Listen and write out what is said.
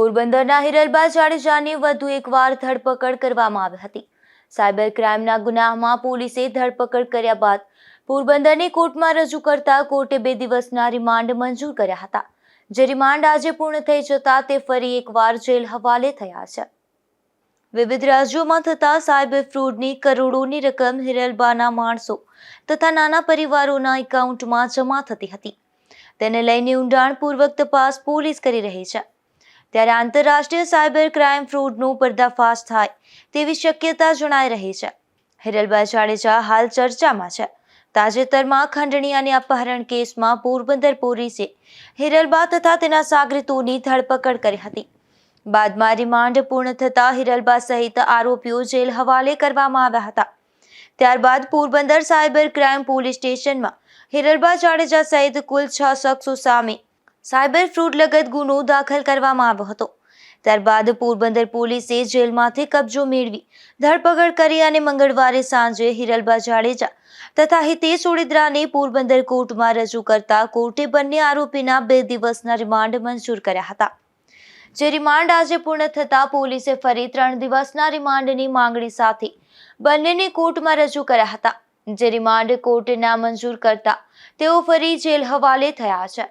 પોરબંદરના હિરલબા જાડેજાની વધુ એકવાર ધરપકડ કરવામાં આવી હતી. સાયબર ક્રાઇમના ગુનામાં પોલીસે ધરપકડ કર્યા બાદ પોરબંદરની કોર્ટમાં રજૂ કરતા કોર્ટે બે દિવસના રિમાન્ડ મંજૂર કર્યા હતા. જે રિમાન્ડ આજે પૂર્ણ થઈ જતા તે ફરી એકવાર જેલ હવાલે થયા છે. વિવિધ રાજ્યોમાં થતા સાયબર ફ્રોડની કરોડોની રકમ હિરલબાના માણસો તથા નાના પરિવારોના એકાઉન્ટમાં જમા થતી હતી. તેને લઈને ઊંડાણપૂર્વક તપાસ પોલીસ કરી રહી છે. ત્યારે આંતરરાષ્ટ્રીય સાયબર ક્રાઇમ ફ્રોડનો પર્દાફાશ થાય તેવી શક્યતા જણાઈ રહી છે. હિરલબા જાડેજા હાલ ચર્ચામાં છે. તાજેતરમાં ખંડણી અને અપહરણ કેસમાં પોરબંદર પોલીસે હિરલબા તથા તેના સાગરીતોની ધરપકડ કરી હતી. બાદમાં રિમાન્ડ પૂર્ણ થતા હિરલબા સહિત આરોપીઓ જેલ હવાલે કરવામાં આવ્યા હતા. ત્યારબાદ પોરબંદર સાયબર ક્રાઇમ પોલીસ સ્ટેશનમાં હિરલબા જાડેજા સહિત કુલ છ શખ્સો સામે સાયબર ફ્રોડ લગત ગુનો દાખલ કરવામાં આવ્યો હતો. ત્યારબાદ પોરબંદર પોલીસે જેલમાંથી કબજો મેળવી, ધરપકડ કરી અને મંગળવારે સાંજે હિરલબા જાડેજા તથા હિતેશ ઓડેદરાને પોરબંદર કોર્ટમાં રજૂ કરતા કોર્ટે બંને આરોપીના બે દિવસના રિમાન્ડ મંજૂર કર્યા હતા. જે રિમાન્ડ આજે પૂર્ણ થતા પોલીસે ફરી ત્રણ દિવસના રિમાન્ડની માંગણી સાથે બંનેને કોર્ટમાં રજૂ કર્યા હતા. જે રિમાન્ડ કોર્ટે નામંજૂર કરતા તેઓ ફરી જેલ હવાલે થયા છે.